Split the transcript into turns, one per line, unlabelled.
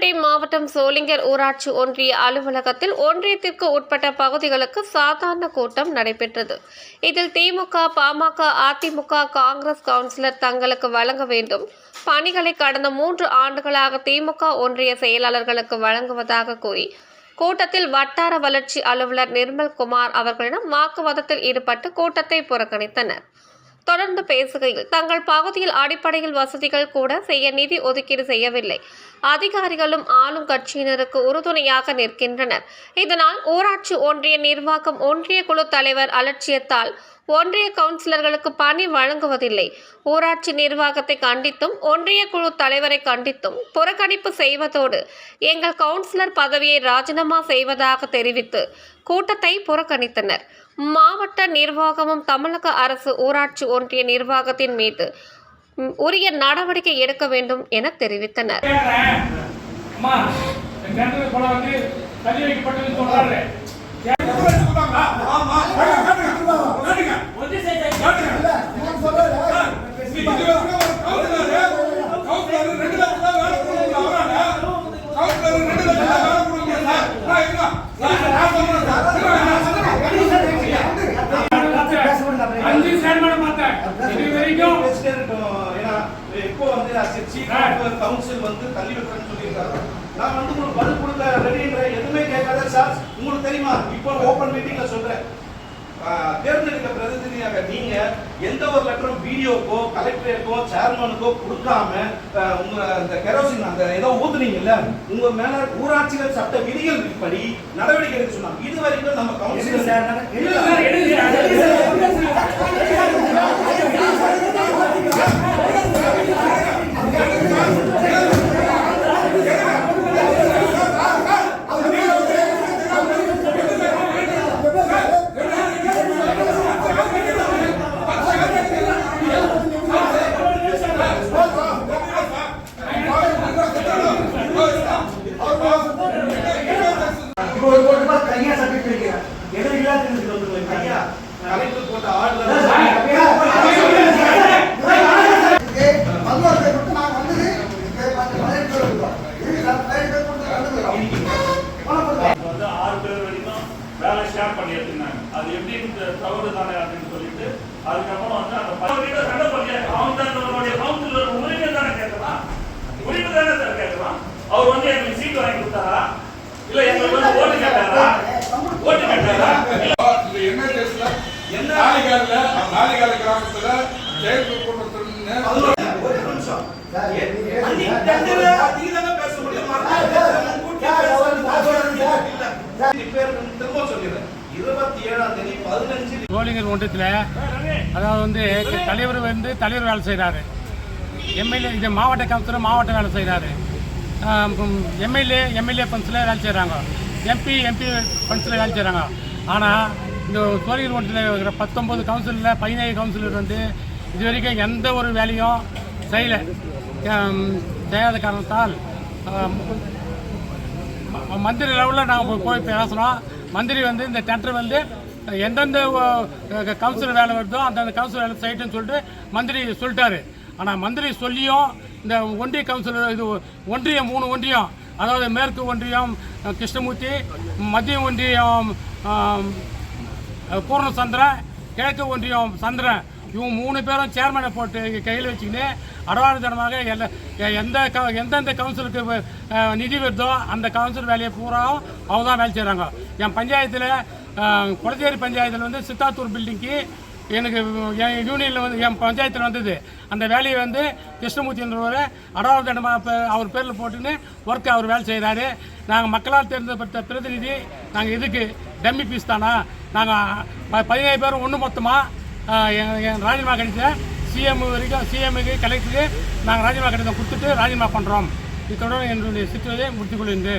மாவட்டம் சோளிங்கர் ஊராட்சி ஒன்றிய அலுவலகத்தில் ஒன்றியத்திற்கு உட்பட்ட பகுதிகளுக்கு சாதாரண கூட்டம் நடைபெற்றது. இதில் திமுக பாமக அதிமுக காங்கிரஸ் கவுன்சிலர் தங்களுக்கு வழங்க வேண்டும். பணிகளை கடந்த மூன்று ஆண்டுகளாக திமுக ஒன்றிய செயலாளர்களுக்கு வழங்குவதாக கூறி கூட்டத்தில் வட்டார வளர்ச்சி அலுவலர் நிர்மல் குமார் அவர்களிடம் வாக்குவாதத்தில் ஈடுபட்டு கூட்டத்தை புறக்கணித்தனர். தொடர்ந்து பேசுகையில் தங்கள் பகுதியில் அடிப்படையில் வசதிகள் கூட செய்ய நிதி ஒதுக்கீடு செய்யவில்லை. அதிகாரிகளும் ஆளும் கட்சியினருக்கு உறுதுணையாக நிற்கின்றனர். இதனால் ஊராட்சி ஒன்றிய நிர்வாகம் ஒன்றிய குழு தலைவர் அலட்சியத்தால் ஒன்றிய கவுன்சிலர்களுக்கு பணி வழங்குவதில்லை. ஊராட்சி நிர்வாகத்தை கண்டித்தும் ஒன்றிய குழு தலைவரை கண்டித்தும் புறக்கணிப்பு செய்வதோடு எங்கள் கவுன்சிலர் பதவியை ராஜினாமா செய்வதாக தெரிவித்து கூட்டத்தை புறக்கணித்தனர். மாவட்ட நிர்வாகமும் தமிழக அரசு ஊராட்சி ஒன்றிய நிர்வாகத்தின் மீது உரிய நடவடிக்கை எடுக்க வேண்டும் என தெரிவித்தனர்.
தள்ளி சொல்றாரு. அஞ்சு சேர்மன் பார்த்தேன். இது வரைக்கும்
ஏன்னா, இப்போ வந்து as வந்து தள்ளி வைக்கிறேன்னு சொல்லியிருக்காரு. நான் வந்து உங்களுக்கு பதில் கொடுக்க ரெடின்ற எதுவுமே கேட்காத சார் உங்களுக்கு தெரியுமா இப்போ ஓப்பன் மீட்டிங்ல சொல்றேன் தேர்ந்தெடுக்க பிரதிநிதியாக நீங்க எந்த ஒரு லெட்டரும் பிடிஓக்கோ கலெக்டருக்கோ சேர்மனுக்கோ கொடுக்காம உங்க அந்த கெரோசின் அந்த ஏதோ ஊத்துனீங்கல்ல உங்க மேல ஊராட்சிகள் சட்ட விதிகள் படி நடவடிக்கை எடுக்க சொன்னாங்க. இது வரைக்கும் நம்ம கவுன்சில்
ஒரு கோடி ரூபாய் கையா சர்டிஃபிகேட் சொல்லுங்க
ஐயா போட்ட
வரைக்கும் வேலை ஷேர் பண்ணி எடுத்துனாங்க அது எப்படி தவறு தானே அப்படின்னு சொல்லிட்டு அதுக்கப்புறம் வந்து அந்த பையன் சண்டை பண்ணி அவன் தன்னுடைய கவுன்சிலர் உரிமை தானே கேட்கலாம் உரிமை தானே சார் கேட்கலாம் அவர் வந்து எங்களுக்கு இல்ல எங்களுக்கு வந்து ஓட்டு கேட்டாரா? ஓட்டு கேட்டாரா?
இந்த என்ன கேஸ்ல
என்ன?
நாளிகால நாளிகால கிராமத்துல ஜெயலலிதா குடும்பத்தின்
ஒரு நிமிஷம். அன்னைக்கு டெண்டர்ல நீங்க தானே பேச முடியும். பேர் திரும்ப சொல்லிடுறேன். இருபத்தி ஏழாம் தேதி பதினஞ்சு
சோளிங்கர் ஒன்றியத்தில் அதாவது வந்து தலைவர் வந்து தலைவர் வேலை செய்கிறாரு எம்எல்ஏ இது மாவட்ட கவுன்சிலர் மாவட்ட வேலை செய்கிறாரு எம்எல்ஏ எம்எல்ஏ ஃபண்ட்ஸில் வேலை செய்கிறாங்க எம்பி எம்பி ஃபண்ட்ஸில் வேலை செய்கிறாங்க ஆனால் இந்த சோழிங்கர் ஒன்றியத்தில் இருக்கிற பத்தொம்பது கவுன்சிலில் பதினேழு கவுன்சிலர் வந்து இது வரைக்கும் எந்த ஒரு வேலையும் செய்யலை. செய்யாத காரணத்தால் மந்திரி லெவலில் நாங்கள் போய் பேசுகிறோம் மந்திரி வந்து இந்த டெண்டர் வந்து எந்தெந்த கவுன்சிலர் வேலை வருதோ அந்தந்த கவுன்சிலர் வேலை செய்யட்டுன்னு சொல்லிட்டு மந்திரி சொல்லிட்டாரு. ஆனால் மந்திரி சொல்லியும் இந்த ஒன்றிய கவுன்சிலர் இது ஒன்றியம் மூணு ஒன்றியம் அதாவது மேற்கு ஒன்றியம் கிருஷ்ணமூர்த்தி மத்திய ஒன்றியம் ஆம், பூர்ணச்சந்திரன் கிழக்கு ஒன்றியம் சந்திரன் இவங்க மூணு பேரும் சேர்மனை போட்டு கையில் வச்சுக்கின்னு அடவாடுதனமாக எல்லா எந்த க எந்தெந்த கவுன்சிலுக்கு நிதி வருதோ அந்த கவுன்சில் வேலையை பூரா அவங்க தான் வேலை செய்கிறாங்க என் பஞ்சாயத்தில் குளச்சேரி பஞ்சாயத்தில் வந்து சித்தாத்தூர் பில்டிங்க்கு எனக்கு என் யூனியனில் வந்து என் பஞ்சாயத்தில் வந்தது. அந்த வேலையை வந்து கிருஷ்ணமூர்த்தின்றவர் அடவாடுதனமாக இப்போ அவர் பேரில் போட்டுன்னு ஒர்க் அவர் வேலை செய்கிறாரு நாங்கள் மக்களால் தேர்ந்தெடுத்த பிரதிநிதி நாங்கள் எதுக்கு? டம்மி பீஸ் தானா? நாங்கள் பதினேழு பேரும் ஒன்று மொத்தமாக என் ராஜினாமா கடிதத்தை சிஎம் வரைக்கும் சிஎம்முக்கு கலெக்டருக்கு நாங்கள் ராஜினாமா கடிதம் கொடுத்துட்டு ராஜினாமா பண்ணுறோம் இத்துடன் என்னுடைய சிற்றுவதை முடித்துக் கொள்கின்றேன்.